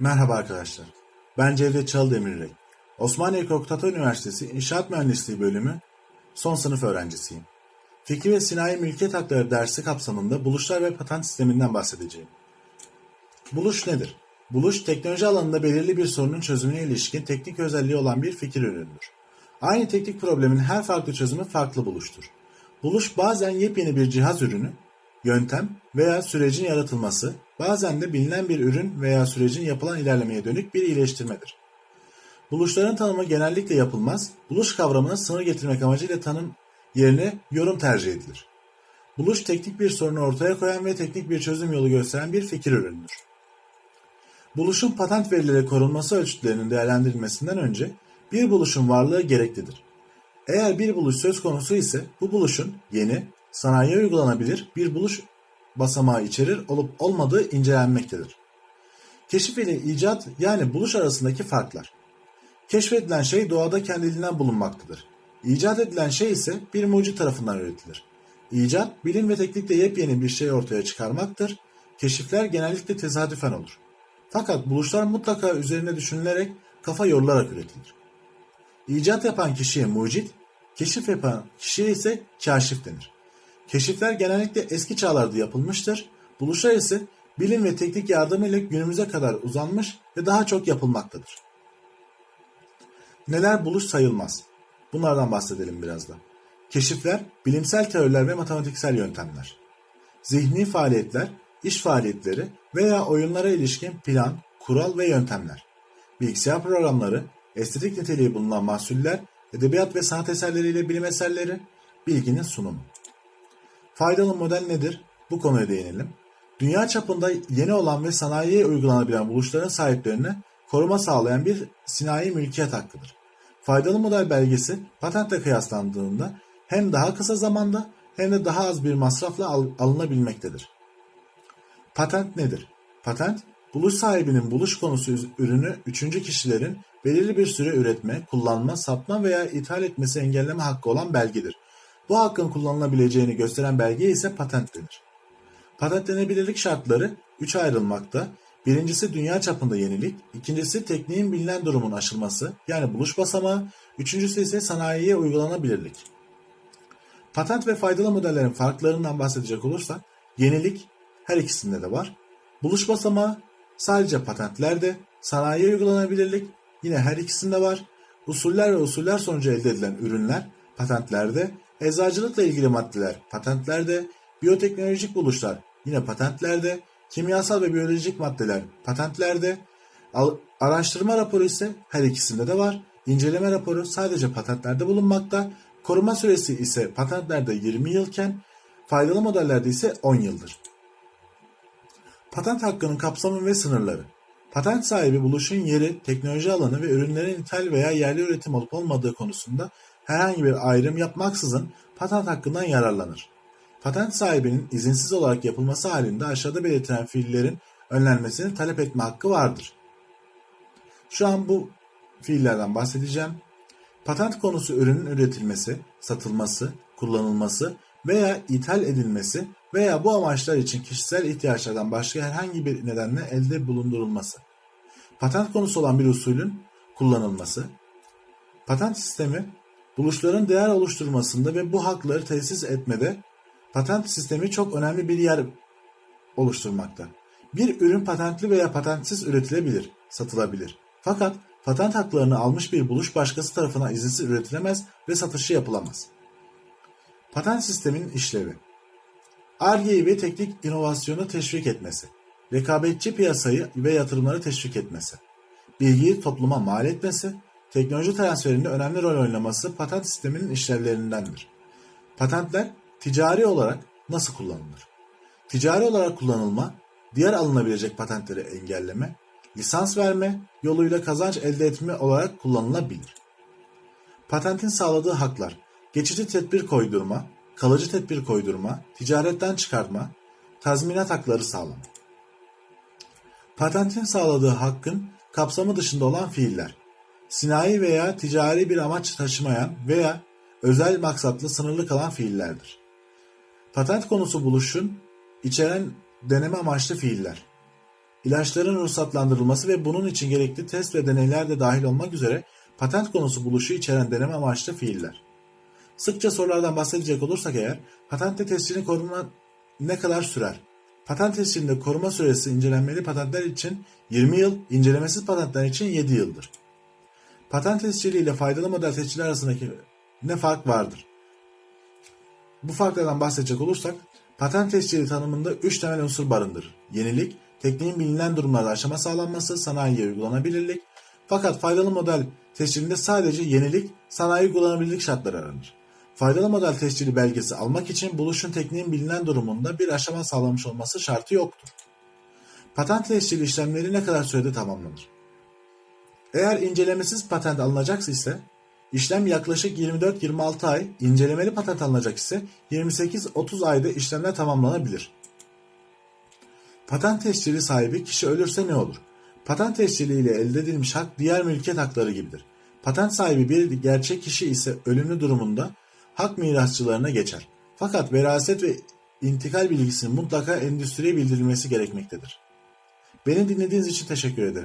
Merhaba arkadaşlar. Ben Cevdet Çaldemirrek. Osmaniye Korkutata Üniversitesi İnşaat Mühendisliği Bölümü son sınıf öğrencisiyim. Fikri ve Sinayi Mülkiyet Hakları dersi kapsamında buluşlar ve patent sisteminden bahsedeceğim. Buluş nedir? Buluş, teknoloji alanında belirli bir sorunun çözümüne ilişkin teknik özelliği olan bir fikir ürünüdür. Aynı teknik problemin her farklı çözümü farklı buluştur. Buluş bazen yepyeni bir cihaz ürünü, yöntem veya sürecin yaratılması, bazen de bilinen bir ürün veya sürecin yapılan ilerlemeye dönük bir iyileştirmedir. Buluşların tanımı genellikle yapılmaz, buluş kavramına sınır getirmek amacıyla tanım yerine yorum tercih edilir. Buluş teknik bir sorunu ortaya koyan ve teknik bir çözüm yolu gösteren bir fikir ürünüdür. Buluşun patent verileri korunması ölçütlerinin değerlendirilmesinden önce bir buluşun varlığı gereklidir. Eğer bir buluş söz konusu ise bu buluşun yeni, sanayiye uygulanabilir bir buluş basamağı içerir olup olmadığı incelenmektedir. Keşif ile icat yani buluş arasındaki farklar. Keşfedilen şey doğada kendiliğinden bulunmaktadır. İcat edilen şey ise bir mucit tarafından üretilir. İcat, bilim ve teknikle yepyeni bir şey ortaya çıkarmaktır. Keşifler genellikle tesadüfen olur. Fakat buluşlar mutlaka üzerine düşünülerek, kafa yorularak üretilir. İcat yapan kişiye mucit, keşif yapan kişiye ise kaşif denir. Keşifler genellikle eski çağlarda yapılmıştır. Buluşlar ise bilim ve teknik yardımıyla günümüze kadar uzanmış ve daha çok yapılmaktadır. Neler buluş sayılmaz? Bunlardan bahsedelim biraz da. Keşifler, bilimsel teoriler ve matematiksel yöntemler. Zihni faaliyetler, iş faaliyetleri veya oyunlara ilişkin plan, kural ve yöntemler. Bilgisayar programları, estetik niteliği bulunan mahsuller, edebiyat ve sanat eserleriyle bilim eserleri, bilginin sunumu. Faydalı model nedir? Bu konuya değinelim. Dünya çapında yeni olan ve sanayiye uygulanabilen buluşların sahiplerine koruma sağlayan bir sinayi mülkiyet hakkıdır. Faydalı model belgesi patentle kıyaslandığında hem daha kısa zamanda hem de daha az bir masrafla al- alınabilmektedir. Patent nedir? Patent, buluş sahibinin buluş konusu ürünü üçüncü kişilerin belirli bir süre üretme, kullanma, satma veya ithal etmesi engelleme hakkı olan belgedir. Bu hakkın kullanılabileceğini gösteren belgeye ise patent denir. Patentlenebilirlik şartları 3 ayrılmakta. Birincisi dünya çapında yenilik, ikincisi tekniğin bilinen durumun aşılması yani buluş basamağı, üçüncüsü ise sanayiye uygulanabilirlik. Patent ve faydalı modellerin farklarından bahsedecek olursak, yenilik her ikisinde de var. Buluş basamağı sadece patentlerde, sanayiye uygulanabilirlik yine her ikisinde var. Usuller ve usuller sonucu elde edilen ürünler patentlerde, eczacılıkla ilgili maddeler patentlerde, biyoteknolojik buluşlar yine patentlerde, kimyasal ve biyolojik maddeler patentlerde, araştırma raporu ise her ikisinde de var. İnceleme raporu sadece patentlerde bulunmakta. Koruma süresi ise patentlerde 20 yılken faydalı modellerde ise 10 yıldır. Patent hakkının kapsamı ve sınırları. Patent sahibi buluşun yeri, teknoloji alanı ve ürünlerin ithal veya yerli üretim olup olmadığı konusunda herhangi bir ayrım yapmaksızın patent hakkından yararlanır. Patent sahibinin izinsiz olarak yapılması halinde aşağıda belirtilen fiillerin önlenmesini talep etme hakkı vardır. Şu an bu fiillerden bahsedeceğim. Patent konusu ürünün üretilmesi, satılması, kullanılması veya ithal edilmesi veya bu amaçlar için kişisel ihtiyaçlardan başka herhangi bir nedenle elde bulundurulması. Patent konusu olan bir usulün kullanılması. Patent sistemi buluşların değer oluşturmasında ve bu hakları tesis etmede patent sistemi çok önemli bir yer oluşturmakta. Bir ürün patentli veya patentsiz üretilebilir, satılabilir. Fakat patent haklarını almış bir buluş başkası tarafından izinsiz üretilemez ve satışı yapılamaz. Patent sisteminin işlevi Ar-Ge'yi ve teknik inovasyonu teşvik etmesi, rekabetçi piyasayı ve yatırımları teşvik etmesi, bilgiyi topluma mal etmesi, teknoloji transferinde önemli rol oynaması patent sisteminin işlevlerindendir. Patentler ticari olarak nasıl kullanılır? Ticari olarak kullanılma, diğer alınabilecek patentleri engelleme, lisans verme yoluyla kazanç elde etme olarak kullanılabilir. Patentin sağladığı haklar, geçici tedbir koydurma, kalıcı tedbir koydurma, ticaretten çıkartma, tazminat hakları sağlama. Patentin sağladığı hakkın kapsamı dışında olan fiiller, sinayi veya ticari bir amaç taşımayan veya özel maksatlı sınırlı kalan fiillerdir. Patent konusu buluşun içeren deneme amaçlı fiiller. ilaçların ruhsatlandırılması ve bunun için gerekli test ve deneyler de dahil olmak üzere patent konusu buluşu içeren deneme amaçlı fiiller. Sıkça sorulardan bahsedecek olursak eğer, patentte tescilin koruma ne kadar sürer? Patent tescilinde koruma süresi incelenmeli patentler için 20 yıl, incelemesiz patentler için 7 yıldır. Patent tescili ile faydalı model tescili arasındaki ne fark vardır? Bu farklardan bahsedecek olursak, patent tescili tanımında 3 temel unsur barındırır. Yenilik, tekniğin bilinen durumlarda aşama sağlanması, sanayiye uygulanabilirlik. Fakat faydalı model tescilinde sadece yenilik, sanayi uygulanabilirlik şartları aranır. Faydalı model tescili belgesi almak için buluşun tekniğin bilinen durumunda bir aşama sağlamış olması şartı yoktur. Patent tescili işlemleri ne kadar sürede tamamlanır? Eğer incelemesiz patent alınacaksa ise işlem yaklaşık 24-26 ay, incelemeli patent alınacak ise 28-30 ayda işlemler tamamlanabilir. Patent tescili sahibi kişi ölürse ne olur? Patent tescili ile elde edilmiş hak diğer mülkiyet hakları gibidir. Patent sahibi bir gerçek kişi ise ölümlü durumunda hak mirasçılarına geçer. Fakat veraset ve intikal bilgisinin mutlaka endüstriye bildirilmesi gerekmektedir. Beni dinlediğiniz için teşekkür ederim.